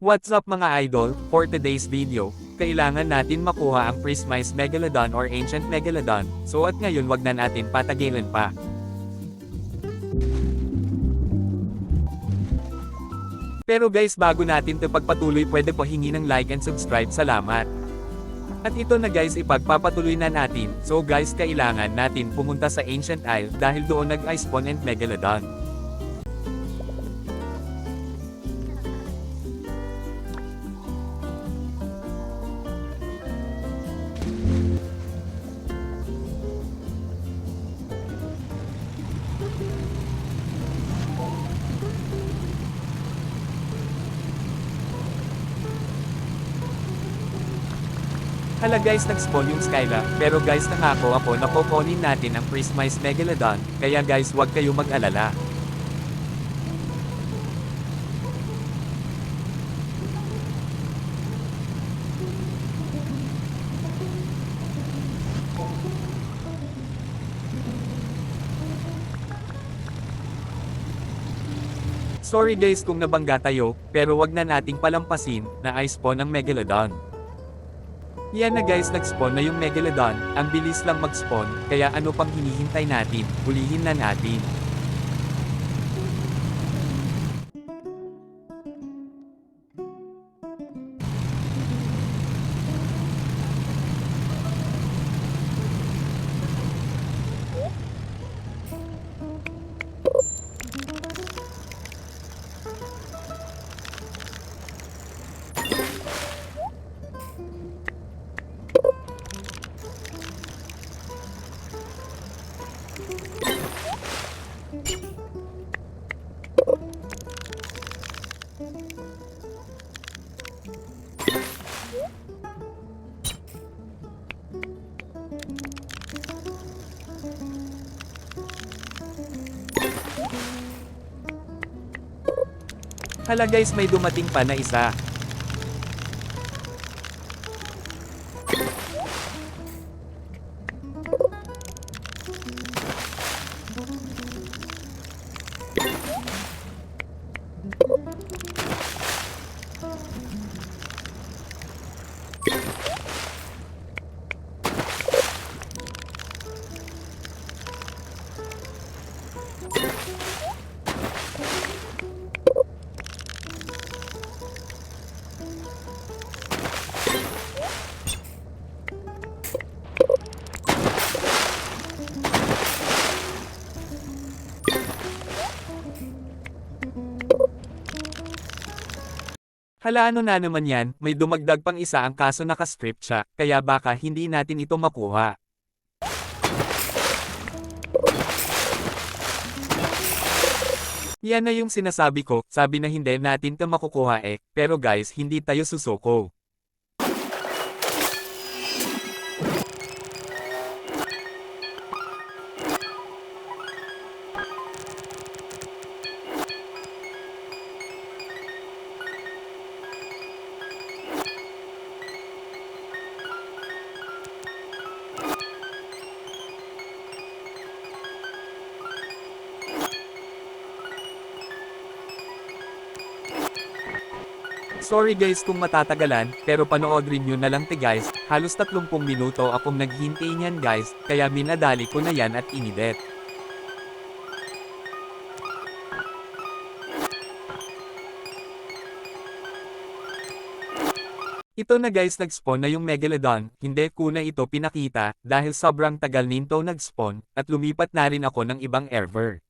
What's up mga idol? For today's video, kailangan natin makuha ang Prismized Megalodon or Ancient Megalodon, so at ngayon wag na natin patagilan pa. Pero guys bago natin to pagpatuloy pwede po hingi ng like and subscribe salamat. At ito na guys ipagpapatuloy na natin, so guys kailangan natin pumunta sa Ancient Isle dahil doon nag-ice spawn and Megalodon. Hala guys nag-spawn yung Skyla, pero guys nangako ako na kukunin natin ang Prismized Megalodon, kaya guys wag kayo mag-alala. Sorry guys kung nabangga tayo, pero wag na nating palampasin na ice spawn ang Megalodon. Yan na guys nag-spawn na yung Megalodon, ang bilis lang mag-spawn, kaya ano pang hinihintay natin, hulihin na natin. Hala guys may dumating pa na isa. Thank you. Hala ano na naman yan, may dumagdag pang isa ang kaso nakastrip siya, kaya baka hindi natin ito makuha. Yan na yung sinasabi ko, sabi na hindi natin ito makukuha eh, pero guys hindi tayo susuko. Sorry guys kung matatagalan, pero panoodin nyo na lang te guys, halos 30 minuto akong naghintay niyan guys, kaya minadali ko na yan at inidet. Ito na guys nag-spawn na yung Megalodon, hindi ko na ito pinakita, dahil sobrang tagal nito nag-spawn, at lumipat na rin ako ng ibang erver.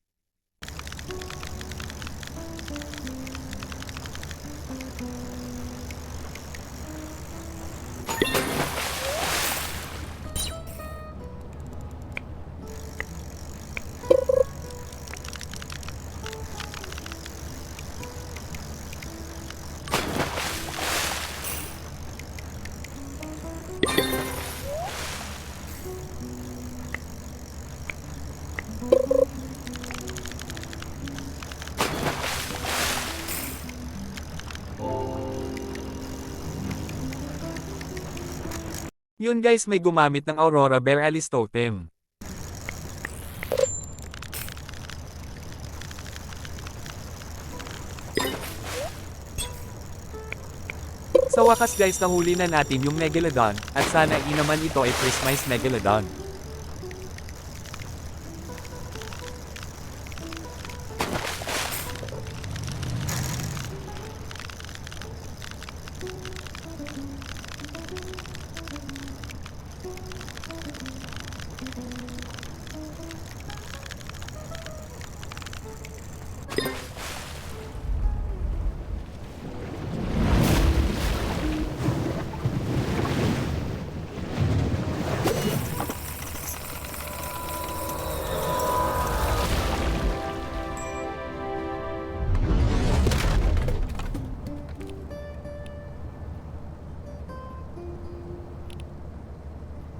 Yun guys may gumamit ng Aurora Borealis Totem. Sa wakas guys nahuli na natin yung Megalodon, at sana inaman ito ay Prismice Megalodon.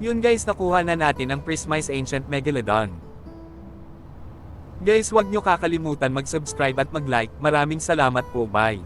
Yun guys nakuha na natin ang Prismice Ancient Megalodon. Guys wag nyo kakalimutan mag-subscribe at mag-like, maraming salamat po bye.